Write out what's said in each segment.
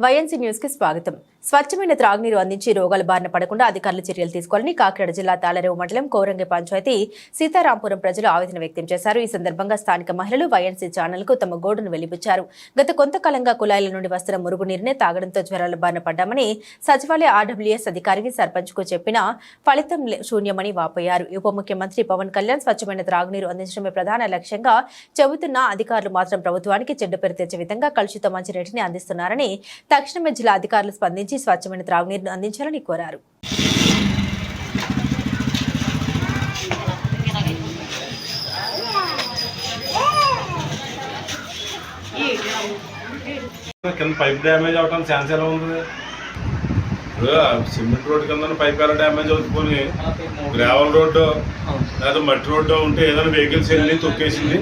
YNC న్యూస్కి స్వాగతం. స్వచ్ఛమైన త్రాగునీరు అందించి రోగాల బారిన పడకుండా అధికారులు చర్యలు తీసుకోవాలని కాకినాడ జిల్లా తాళరేవు మండలం కోరంగి పంచాయతీ సీతారాంపురం ప్రజలు ఆవేదన వ్యక్తం చేశారు. ఈ సందర్భంగా స్థానిక మహిళలు వైఎన్సీ ఛానల్కు తమ గోడును వెలిబుచ్చారు గత కొంతకాలంగా కుళాయిల నుండి వస్తున్న మురుగునీరునే తాగడంతో జ్వరాల బారిన పడ్డామని సచివాలయ ఆర్డబ్ల్యూఎస్ అధికారికి సర్పంచ్కు చెప్పినా ఫలితం శూన్యమని వాపోయారు. ఉప ముఖ్యమంత్రి పవన్ కళ్యాణ్ స్వచ్ఛమైన త్రాగునీరు అందించడమే ప్రధాన లక్ష్యంగా చెబుతున్న అధికారులు మాత్రం ప్రభుత్వానికి చెడ్డ పేరు తెచ్చే విధంగా కలుషిత మంచినీటిని అందిస్తున్నారని తక్షణమే జిల్లా అధికారులు స్పందించి స్వచ్ఛమైన త్రాగునీరును అందించాలని కోరారు. కింద పైప్ డ్యామేజ్ అవడానికి ఛాన్స్ ఎలా ఆ సిమెంట్ రోడ్ కింద పైప్ ఎలా డ్యామేజ్ అవుతుంది? గ్రావెల్ రోడ్డు లేదా మట్టి రోడ్డు ఉంటే ఏదైనా వెహికల్స్ వెళ్ళి తొక్కేసింది.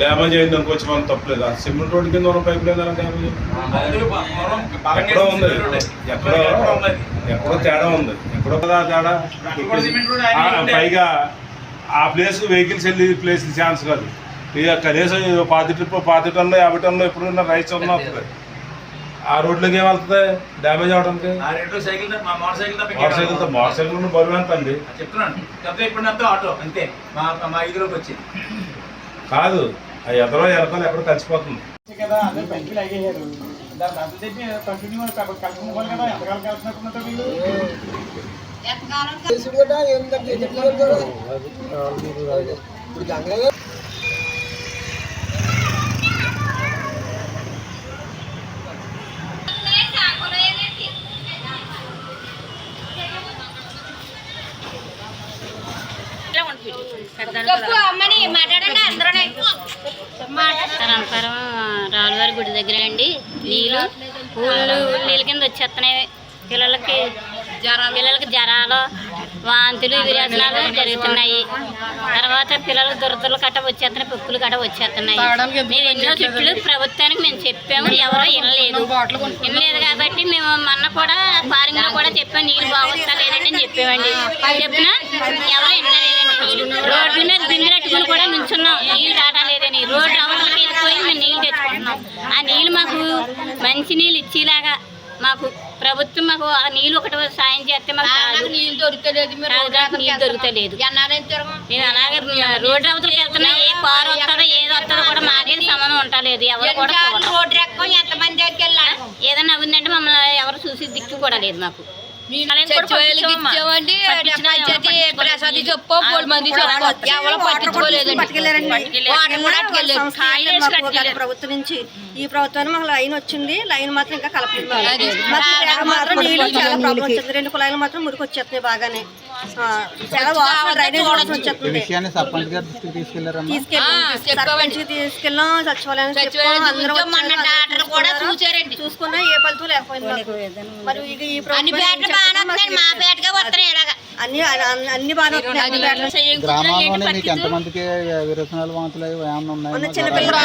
డ్యామేజ్ అయింది అనుకోవచ్చు మనం తప్పలేదు. ఆ సిమెంట్ రోడ్ కింద ఉన్న పైప్ ఎలా డ్యామేజ్ ఎక్కడో ఉంది. ఎక్కడో ఎక్కడో తేడా ఉంది. ఎక్కడో కదా తేడా? పైగా ఆ ప్లేస్ వెహికల్స్ వెళ్ళి ప్లేస్ ఛాన్స్ కాదు. ఇక కనీసం పాతి ట్రిప్ పాతి టన్ను యాభై టన్ను ఎప్పుడున్న రైస్ ఉన్న వస్తుంది ఆ రోడ్లోకి ఏం వెళ్తుంది? డ్యామేజ్ అవడానికి? మోటార్ సైకిల్ మోటార్ సైకిల్ బరువు ఎంత అండి? చెప్తున్నాను. ఇప్పుడు ఆటో అంతే. మా మా ఇదిలోకి వచ్చి కాదు ఆ ఎదరో ఎరకలు ఎక్కడో కలిసిపోతుంది. కదా అదే పైకి లాగేశారు దాని దాంట్లో చెప్పి కంటిన్యూ కలుపుకోవాలి కదా ఎంతకాలం కలుపుతున్నట్టు వీళ్ళు చెప్పు అమ్మని మాట్లాడండి అందరూనే రంపరం రాళ్ళవారి గుడి దగ్గర అండి. నీళ్ళు ఊళ్ళు నీళ్ళ కింద వచ్చేస్తున్నాయి. పిల్లలకి పిల్లలకి జ్వరాలు వాంతులు విరేచనాలు జరుగుతున్నాయి. తర్వాత పిల్లలకు దురదలు కట్ట వచ్చేస్తున్నాయి పొక్కులు కట్ట వచ్చేస్తున్నాయి. మేము ఎన్నో చుట్లు ప్రభుత్వానికి మేము చెప్పాము ఎవరో వినలేదు. వినలేదు కాబట్టి మేము మొన్న కూడా ఫారింగ్లో కూడా చెప్పాము నీళ్ళు బాగొస్తా లేదంటే అని చెప్పామండి చెప్పినా ఎవరు నీళ్ళు రావడం లేదని రోడ్డు అవతలకి వెళ్ళిపోయి మేము నీళ్ళు తెచ్చుకుంటున్నాం. ఆ నీళ్ళు మాకు మంచి నీళ్ళు ఇచ్చేలాగా మాకు ప్రభుత్వం మాకు ఆ నీళ్ళు ఒకటి సాయం చేస్తే మాకు. నీళ్ళు దొరకలేదు నీళ్ళు తిరగం? మేము అలాగే రోడ్డు అవతలకి వెళ్తున్నా ఏ కారు వస్తుందో ఏది వస్తుందో కూడా మాకేం సంబంధం ఉండలేదు ఎవరు కూడా. రోడ్డు ఎంతమంది దగ్గరికి వెళ్ళాలి? ఏదైనా అవ్విందంటే మమ్మల్ని ఎవరు చూసి దిక్కు కూడా లేదు మాకు. ప్రసాద్ చెప్పు మూడు మంది ఎవరు పట్టించుకోలేదండి. ప్రభుత్వం నుంచి ఈ ప్రభుత్వాన్ని మాకు లైన్ వచ్చింది. లైన్ మాత్రం ఇంకా కలపలేదు ఇక్కడ మాత్రం నీళ్ళు చాలా ప్రాబ్లం వచ్చింది. రెండు కుళాయిలు మాత్రం మురికి వచ్చేస్తున్నాయి బాగానే. తీసుకెళ్ళాం చూసారండి చూసుకున్నా. ఏ ఫలితం లేకపోయింది. మరి ఇక ఈ ప్రభుత్వం బాగానే చేస్తుందో వస్తున్నాయి మాకు మా పేటగా వస్తున్నాయి ఇలాగా అన్ని అన్ని- అన్ని బాగానే వస్తున్నాయి అన్ని పేటలు. గ్రామంలోనే మీకు ఎంతమందికి విరోచనాలు వాంతులు అవి ఏమైనా ఉన్న ఉన్నాయా చిన్నపిల్లలు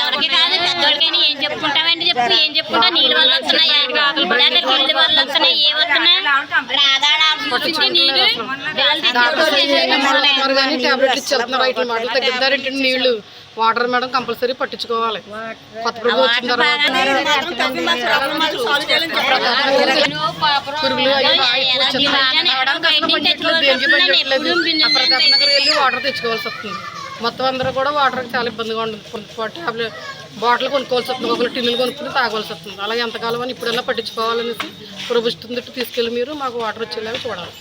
ఎవరికి కాదు పెద్దోళ్ళకైనా ఏం చెప్పుకుంటామండి చెప్పు ఏం చెప్పుకుంటా నీళ్ళ వల్ల వస్తున్నాయి లేదా కింది వల్ల వస్తున్నాయి ఏ వస్తున్నాయి నీళ్ళు టాబ్లెట్ ఇచ్చేస్తున్నారు మాటలు తగ్గిద్దారంటే వాటర్ మేడం కంపల్సరీ పట్టించుకోవాలి. కొత్త ప్రభుత్వం వచ్చిన తర్వాత వెళ్ళి వాటర్ తెచ్చుకోవాల్సి వస్తుంది. మొత్తం అందరూ కూడా వాటర్ చాలా ఇబ్బందిగా ఉంటుంది టాబ్లెట్ బాటిల్ కొనుక్కోవాల్సి వస్తుంది. ఒకరు టిన్నులు కొనుక్కుని తాగవలసి వస్తుంది. అలా ఎంతకాలం అని ఇప్పుడైనా పట్టించుకోవాలనేసి ప్రభుత్వం తీసుకెళ్ళి మీరు మాకు వాటర్ వచ్చేలాగా చూడాలి.